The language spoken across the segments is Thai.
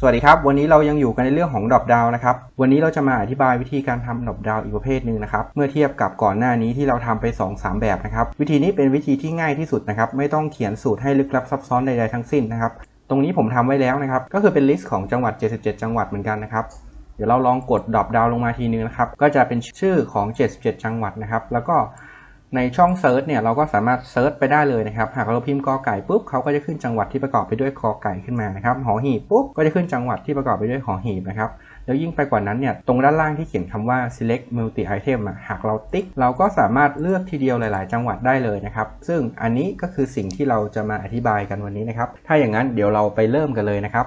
สวัสดีครับ วันนี้เรายังอยู่กันในเรื่องของดรอปดาวนะครับ วันนี้เราจะมาอธิบายวิธีการทำดรอปดาวอีกประเภทหนึ่งนะครับ เมื่อเทียบกับก่อนหน้านี้ที่เราทำไป 2-3 แบบนะครับ วิธีนี้เป็นวิธีที่ง่ายที่สุดนะครับ ไม่ต้องเขียนสูตรให้ลึกลับซับซ้อนใดๆทั้งสิ้นนะครับ ตรงนี้ผมทำไว้แล้วนะครับ ก็คือเป็นลิสต์ของจังหวัด 77 จังหวัดเหมือนกันนะครับ เดี๋ยวเราลองกดดรอปดาวลงมาทีนึงนะครับ ก็จะเป็นชื่อของ 77 จังหวัดนะครับ แล้วก็ ในช่องเซิร์ชเนี่ยเราก็สามารถเซิร์ชไปได้เลยนะครับหากเราพิมพ์กอไก่ปุ๊บเขาก็จะขึ้นจังหวัดที่ประกอบไปด้วยกอไก่ขึ้นมานะครับหอหีบปุ๊บก็จะขึ้นจังหวัดที่ประกอบไปด้วยหอหีบนะครับแล้วยิ่งไปกว่านั้นเนี่ยตรงด้านล่างที่เขียนคำว่า select multi item อะหากเราติ๊ก เราก็สามารถเลือกทีเดียวหลาย ๆ จังหวัดได้เลยนะครับ ซึ่งอันนี้ก็คือสิ่งที่เราจะมาอธิบายกันวันนี้นะครับ ถ้าอย่างนั้นเดี๋ยวเราไปเริ่มกันเลยนะครับ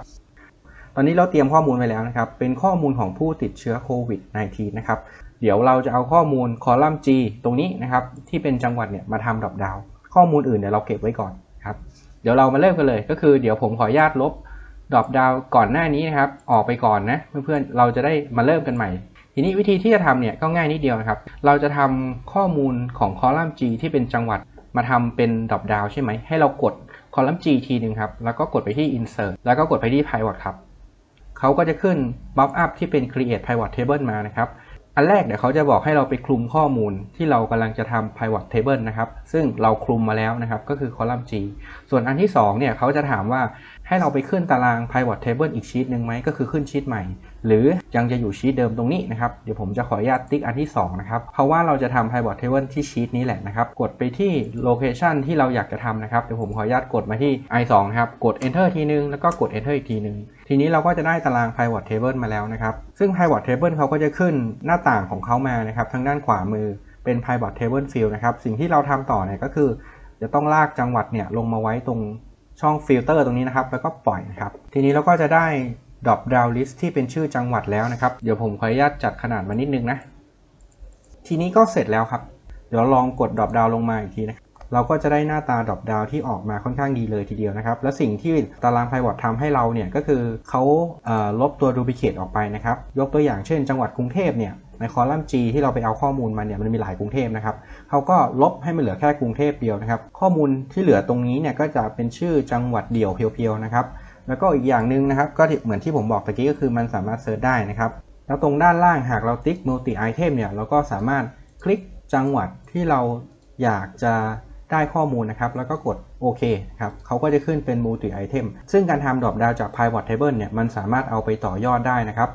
ตอนนี้เราเตรียมข้อมูลไว้แล้วนะครับ เป็นข้อมูลของผู้ติดเชื้อโควิด -19 นะครับ เดี๋ยวเราจะเอาข้อมูลคอลัมน์ G ตรงนี้นะครับที่เป็นจังหวัดเนี่ยมาทำดรอปดาว ข้อมูลอื่นเดี๋ยวเราเก็บไว้ก่อนครับเดี๋ยวเรามาเริ่มกันเลย ก็คือเดี๋ยวผมขออนุญาตลบดอปดาวก่อนหน้านี้นะครับออกไปก่อนนะเพื่อนๆเราจะได้มาเริ่มกันใหม่ ทีนี้วิธีที่จะทำเนี่ยก็ง่ายนิดเดียวนะครับ เราจะทำข้อมูลของคอลัมน์ G ที่เป็นจังหวัดมาทำเป็นดอปดาวใช่ไหมให้เรากดคอลัมน์ G ทีหนึ่งครับแล้วก็กดไปที่ insert แล้วก็กดไปที่ pivot ครับเขาก็จะขึ้น pop up ที่เป็น create pivot table มานะครับ อันแรกเดี๋ยวเขาจะบอกให้เราไปคลุมข้อมูลที่เรากำลังจะทำ pivot table นะครับ ซึ่งเราคลุมมาแล้วนะครับ ก็คือ column G ส่วนอันที่2เนี่ยเขาจะถามว่าให้เราไปขึ้นตาราง pivot table อีกชีตหนึ่งไหม ก็คือขึ้นชีตใหม่ หรือยังจะอยู่ชีตเดิมตรงนี้นะครับ เดี๋ยวผมจะขออนุญาตติ๊กอันที่ 2 นะครับ เพราะว่าเราจะทำ pivot table ที่ชีตนี้แหละนะครับ กดไปที่ location ที่เราอยากจะทำนะครับ เดี๋ยวผมขออนุญาตกดมาที่ i2 นะครับ กด enter ทีนึง แล้วก็กด enter อีกทีนึง ทีนี้เราก็จะได้ตาราง pivot table มาแล้วนะครับ ซึ่ง pivot table เขาก็จะขึ้นหน้าต่างของเขามานะครับ ทางด้านขวามือเป็น pivot table field นะครับ สิ่งที่เราทำต่อเนี่ยก็คือ จะต้องลากจังหวัดเนี่ยลงมาไว้ตรงช่องฟิลเตอร์ตรงนี้นะครับ แล้วก็ปล่อยนะครับ ทีนี้เราก็จะได้ drop down list ที่เป็นชื่อจังหวัดแล้วนะครับ เดี๋ยวผมขออนุญาตจัดขนาดมานิดนึงนะ ทีนี้ก็เสร็จแล้วครับ เดี๋ยวลองกด drop down ลงมาอีกทีนะครับ เราก็จะได้หน้าตา drop down ที่ออกมาค่อนข้างดีเลยทีเดียวนะครับ และสิ่งที่ตาราง pivot ทำให้เราเนี่ยก็คือเขาเลบตัว duplicate ออกไปนะครับ ยกตัวอย่างเช่น จังหวัดกรุงเทพเนี่ยในคอลัมน์ G ที่เราไปเอาข้อมูลมาเนี่ยมันมีหลายกรุงเทพนะครับเขาก็ลบให้มันเหลือแค่กรุงเทพเดียวนะครับ ข้อมูลที่เหลือตรงนี้เนี่ยก็จะเป็นชื่อจังหวัดเดี่ยวเพียวๆนะครับแล้วก็อีกอย่างหนึ่งนะครับก็เหมือนที่ผมบอกตะกี้ก็คือมันสามารถเซิร์ชได้นะครับแล้วตรงด้านล่างหากเราติ๊ก multi item เนี่ยเราก็สามารถคลิกจังหวัดที่เราอยากจะ ได้ข้อมูลนะครับแล้วก็กดโอเคครับเขาก็จะขึ้นเป็น multi item ซึ่งการทำดรอปดาวจาก pivot table เนี่ยมันสามารถเอาไปต่อยอดได้นะครับ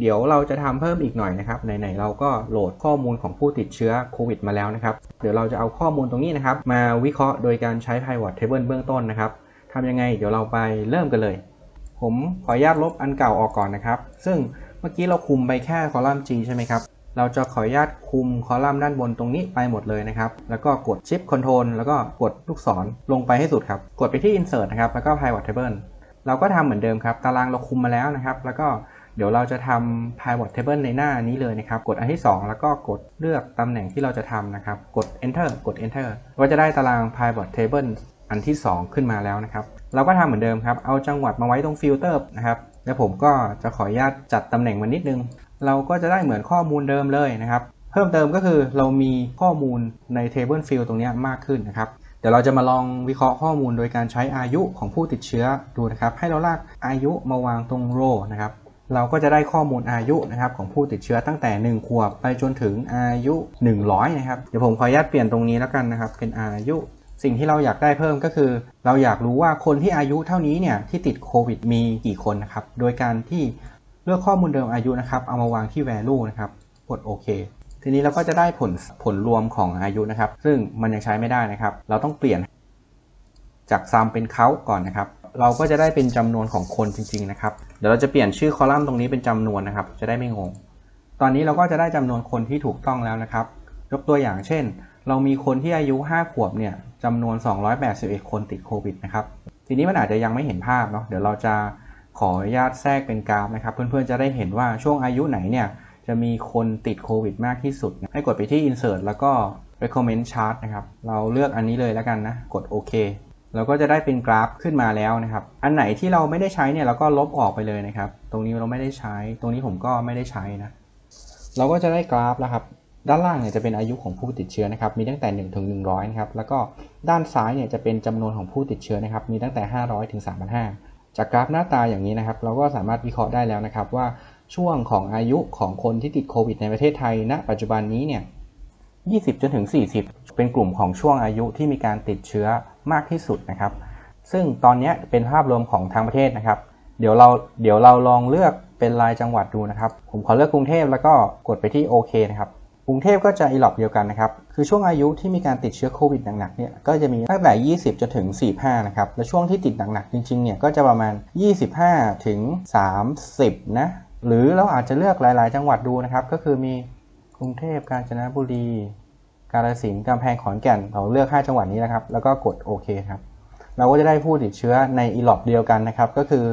เดี๋ยวเราจะทำเพิ่มอีกหน่อยนะครับไหนๆเราก็โหลดข้อมูลของผู้ติดเชื้อโควิดมาแล้วนะครับ เดี๋ยวเราจะเอาข้อมูลตรงนี้นะครับ มาวิเคราะห์โดยการใช้ pivot table เบื้องต้นนะครับทำยังไงเดี๋ยวเราไปเริ่มกันเลย ผมขออนุญาตลบอันเก่าออกก่อนนะครับ ซึ่งเมื่อกี้เราคุมไปแค่คอลัมน์ G ใช่ไหมครับ เราจะขออนุญาตคุมคอลัมน์ด้านบนตรงนี้ไปหมดเลยนะครับ แล้วก็กด Shift Control แล้วก็กดลูกศรลงไปให้สุดครับ กดไปที่ Insert นะครับ แล้วก็ Pivot Table เราก็ทำเหมือนเดิมครับ ตารางเราคุมมาแล้วนะครับ แล้วก็เดี๋ยวเราจะทำ Pivot Table ในหน้านี้เลยนะครับ กดอันที่ 2 แล้วก็กดเลือกตำแหน่งที่เราจะทำนะครับ กด Enter กด Enter ก็จะได้ตาราง Pivot Table อันที่ 2 ขึ้นมาแล้วนะครับ เราก็ทำเหมือนเดิมครับ เอาจังหวัดมาไว้ตรงฟิลเตอร์นะครับ แล้วผมก็จะขออนุญาตจัดตำแหน่งมันนิดนึง เราก็จะได้เหมือนข้อมูลเดิมเลยนะครับ เพิ่มเติมก็คือเรามีข้อมูลใน Table Field ตรงนี้มากขึ้นนะครับเดี๋ยวเราจะมาลองวิเคราะห์ข้อมูลโดยการใช้อายุของผู้ติดเชื้อดูนะครับ ให้เราลากอายุมาวางตรงโรนะครับ เราก็จะได้ข้อมูลอายุนะครับของผู้ติดเชื้อตั้งแต่ 1 ขวบไปจนถึงอายุ 100 นะครับ เดี๋ยวผมขออนุญาตเปลี่ยนตรงนี้แล้วกันนะครับ เป็นอายุ สิ่งที่เราอยากได้เพิ่มก็คือ เราอยากรู้ว่าคนที่อายุเท่านี้เนี่ยที่ติดโควิดมีกี่คนนะครับ โดยการที่ เลือกข้อมูลเดิมอายุนะครับ เอามาวางที่ value นะครับ กดโอเคทีนี้เราก็จะได้ผลผลรวมของอายุนะครับ ซึ่งมันยังใช้ไม่ได้นะครับ เราต้องเปลี่ยนจาก sum เป็น count ก่อนนะครับ เราก็จะได้เป็นจำนวนของคนจริง ๆ นะครับ เดี๋ยวเราจะเปลี่ยนชื่อคอลัมน์ตรงนี้เป็นจำนวนนะครับ จะได้ไม่งง ตอนนี้เราก็จะได้จำนวนคนที่ถูกต้องแล้วนะครับ ยกตัวอย่างเช่น เรามีคนที่อายุ 5 ขวบเนี่ยจำนวน 281 คนติดโควิดนะครับ ทีนี้มันอาจจะยังไม่เห็นภาพเนาะ เดี๋ยวเราจะ ขออนุญาตแทรกเป็นกราฟนะครับ เพื่อนๆจะได้เห็นว่าช่วงอายุไหนเนี่ยจะมีคนติดโควิดมากที่สุด ให้กดไปที่ insert แล้วก็ recommend chart นะครับ เราเลือกอันนี้เลยแล้วกันนะ กดโอเคเราก็จะได้เป็นกราฟขึ้นมาแล้วนะครับ อันไหนที่เราไม่ได้ใช้เนี่ยเราก็ลบออกไปเลยนะครับ ตรงนี้เราไม่ได้ใช้ ตรงนี้ผมก็ไม่ได้ใช้นะ เราก็จะได้กราฟแล้วครับ ด้านล่างเนี่ยจะเป็นอายุของผู้ติดเชื้อนะครับ มีตั้งแต่1ถึง100นะครับ แล้วก็ด้านซ้ายเนี่ยจะเป็นจำนวนของผู้ติดเชื้อนะครับ มีตั้งแต่ 500ถึง3,500 จากกราฟหน้าตาอย่างนี้นะครับ เราก็สามารถวิเคราะห์ได้แล้วนะครับ ว่าช่วงของอายุของคนที่ติดโควิดในประเทศไทยณปัจจุบันนี้เนี่ย 20 จนถึง 40 เป็นกลุ่มของช่วงอายุที่มีการติดเชื้อมากที่สุดนะครับ ซึ่งตอนนี้เป็นภาพรวมของทางประเทศนะครับ เดี๋ยวเราเดี๋ยวเราลองเลือกเป็นรายจังหวัดดูนะครับ ผมขอเลือกกรุงเทพแล้วก็กดไปที่โอเคนะครับ กรุงเทพก็จะอีหลอบเดียวกันนะครับ คือช่วงอายุที่มีการติดเชื้อโควิดหนักๆเนี่ยก็จะมีตั้งแต่ 20 จนถึง 45 นะครับ และช่วงที่ติดหนักๆจริงๆเนี่ยก็จะประมาณ 25 ถึง 30 นะ หรือเราอาจจะเลือกหลายๆ จังหวัดดูนะครับ ก็คือมีกรุงเทพกาญจนบุรี กาฬสินธุ์กำแพงขอนแก่นเราเลือก 5 จังหวัดนี้นะครับ แล้วก็กดโอเคครับ เราก็จะได้ผู้ติดเชื้อในอีหลอบเดียวกันนะครับ ก็คือ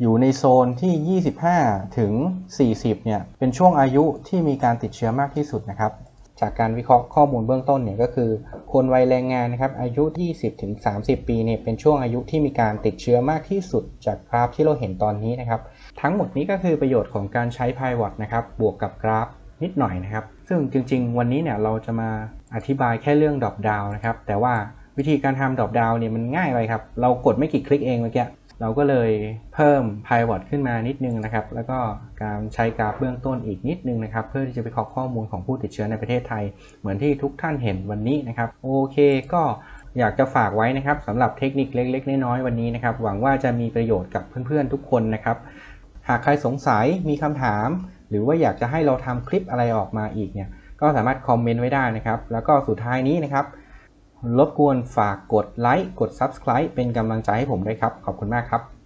อยู่ในโซนที่ 25 ถึง 40 เนี่ย เป็นช่วงอายุที่มีการติดเชื้อมากที่สุดนะครับ จากการวิเคราะห์ข้อมูลเบื้องต้นเนี่ยก็คือ คนวัยแรงงานนะครับอายุ 20 ถึง 30 ปีเนี่ยเป็นช่วงอายุที่มีการติดเชื้อมากที่สุด จากกราฟที่เราเห็นตอนนี้นะครับ ทั้งหมดนี้ก็คือประโยชน์ของการใช้ Pivot นะครับ บวกกับกราฟนิดหน่อยนะครับ ซึ่งจริง ๆ วันนี้เนี่ยเราจะมาอธิบายแค่เรื่องดรอปดาวนะครับ แต่ว่าวิธีการทำดรอปดาวเนี่ยมันง่ายไปครับ เรากดไม่กี่คลิกเองเมื่อกี้ เราก็เลยเพิ่ม Pivot ขึ้นมานิดนึงนะครับ แล้วก็การใช้กราฟเบื้องต้นอีกนิดนึงนะครับ เพื่อที่จะไปเคาข้อมูลของผู้ติดเชื้อในประเทศไทย เหมือนที่ทุกท่านเห็นวันนี้นะครับ โอเคก็อยากจะฝากไว้นะครับสำหรับเทคนิคเล็ก ๆ น้อยๆวันนี้นะครับ หวังว่าจะมีประโยชน์กับเพื่อนๆทุกคนนะครับ หากใครสงสัยมีคำถาม หรือว่าอยากจะให้เราทำคลิปอะไรออกมาอีกเนี่ยก็สามารถคอมเมนต์ไว้ได้นะครับ แล้วก็สุดท้ายนี้นะครับ รบกวนฝากกดไลค์กด Subscribe เป็นกำลังใจให้ผมด้วยครับ ขอบคุณมากครับ